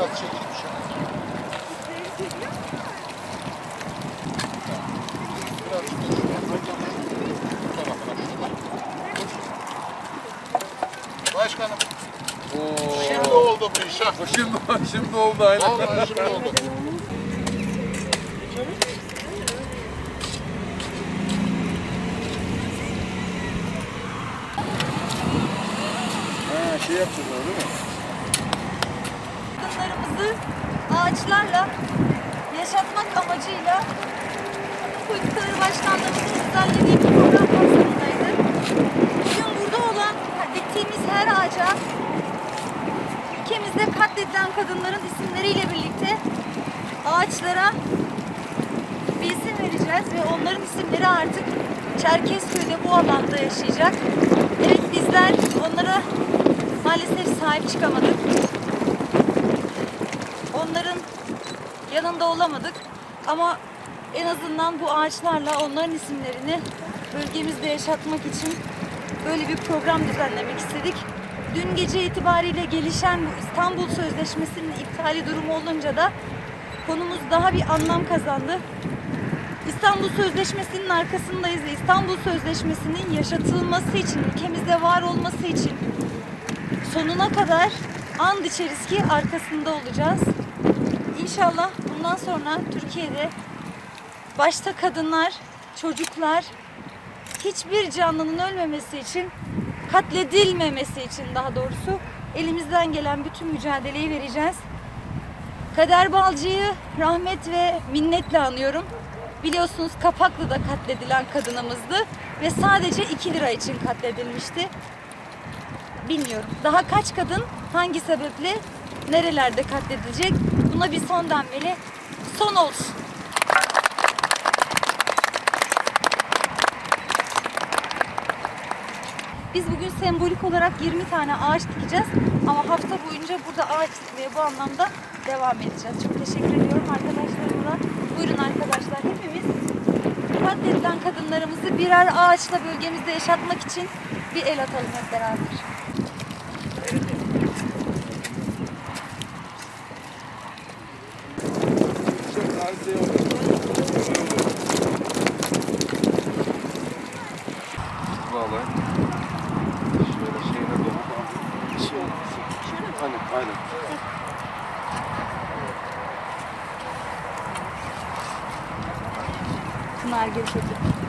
biraz çekilmiş. Biraz şey. Başkanım. Oo. Şimdi oldu bu iş ha. Şimdi, şimdi oldu aynen. Vallahi şimdi oldu. Ha şey yapacağız değil mi? Kadınlarımızı ağaçlarla yaşatmak amacıyla Politikaları Başkanlığımızın düzenlediği bir program kapsamındaydı. Bugün burada olan, diktiğimiz her ağaca ülkemizde katledilen kadınların isimleriyle birlikte ağaçlara bir isim vereceğiz ve onların isimleri artık Çerkezköy'de bu alanda yaşayacak. Evet bizler onlara maalesef sahip çıkamadık onların yanında olamadık ama en azından bu ağaçlarla onların isimlerini bölgemizde yaşatmak için böyle bir program düzenlemek istedik. Dün gece itibariyle gelişen bu İstanbul Sözleşmesi'nin iptali durumu olunca da konumuz daha bir anlam kazandı. İstanbul Sözleşmesi'nin arkasındayız ve İstanbul Sözleşmesi'nin yaşatılması için, ülkemizde var olması için sonuna kadar and içeriz ki arkasında olacağız. İnşallah bundan sonra Türkiye'de başta kadınlar, çocuklar hiçbir canlının ölmemesi için, katledilmemesi için daha doğrusu elimizden gelen bütün mücadeleyi vereceğiz. Kader Balcı'yı rahmet ve minnetle anıyorum. Biliyorsunuz Kapaklı'da katledilen kadınımızdı ve sadece 2 lira için katledilmişti. Bilmiyorum. Daha kaç kadın hangi sebeple nerelerde katledilecek? Buna bir son denmeli. Son olsun. Biz bugün sembolik olarak 20 tane ağaç dikeceğiz ama hafta boyunca burada ağaç dikmeye bu anlamda devam edeceğiz. Çok teşekkür ediyorum arkadaşlarıma. Buyurun arkadaşlar hepimiz katledilen kadınlarımızı birer ağaçla bölgemizde yaşatmak için bir el atalım hep beraber. Vallahi. Şöyle şeyine doğru. Aynen, aynen. Pınar Gülşek'i.